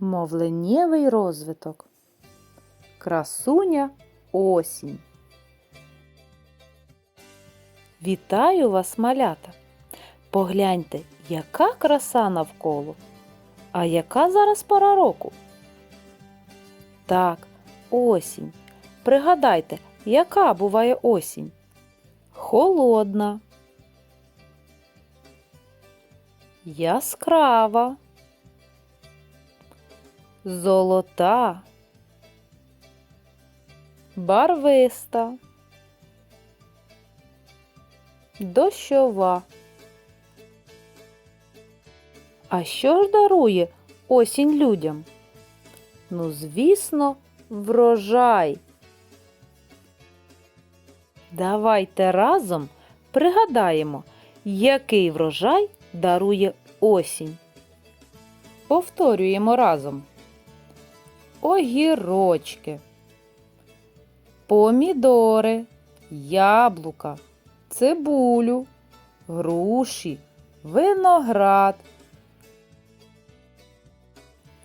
Мовленнєвий розвиток. Красуня осінь. Вітаю вас, малята! Погляньте, яка краса навколо. А яка зараз пора року? Так, осінь. Пригадайте, яка буває осінь? Холодна. Яскрава. Золота. Барвиста. Дощова. А що ж дарує осінь людям? Ну, звісно, врожай. Давайте разом пригадаємо, який врожай дарує осінь. Повторюємо разом. Огірочки, помідори, яблука, цибулю, груші, виноград.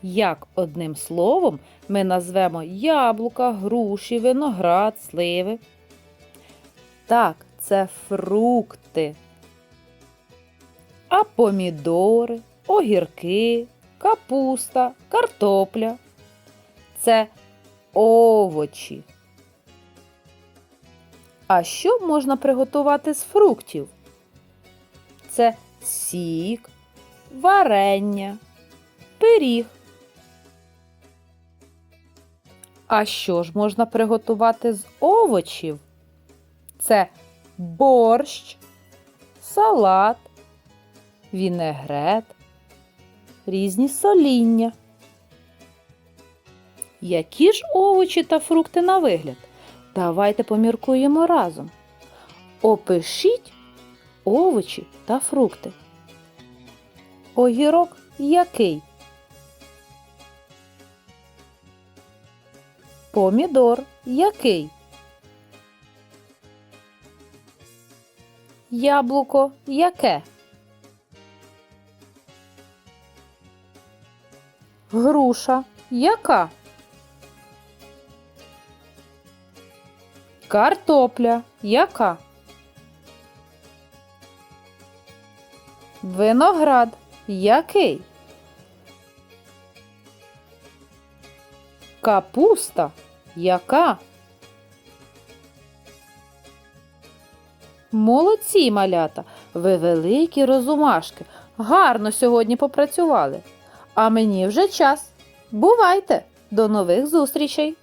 Як одним словом ми назвемо яблука, груші, виноград, сливи? Так, це фрукти. А помідори, огірки, капуста, картопля це овочі. А що можна приготувати з фруктів? Це сік, варення, пиріг. А що ж можна приготувати з овочів? Це борщ, салат, вінегрет, різні соління. Які ж овочі та фрукти на вигляд? Давайте поміркуємо разом. Опишіть овочі та фрукти. Огірок який? Помідор який? Яблуко яке? Груша яка? Картопля яка? Виноград який? Капуста яка? Молодці, малята, ви великі розумашки. Гарно сьогодні попрацювали. А мені вже час. Бувайте! До нових зустрічей!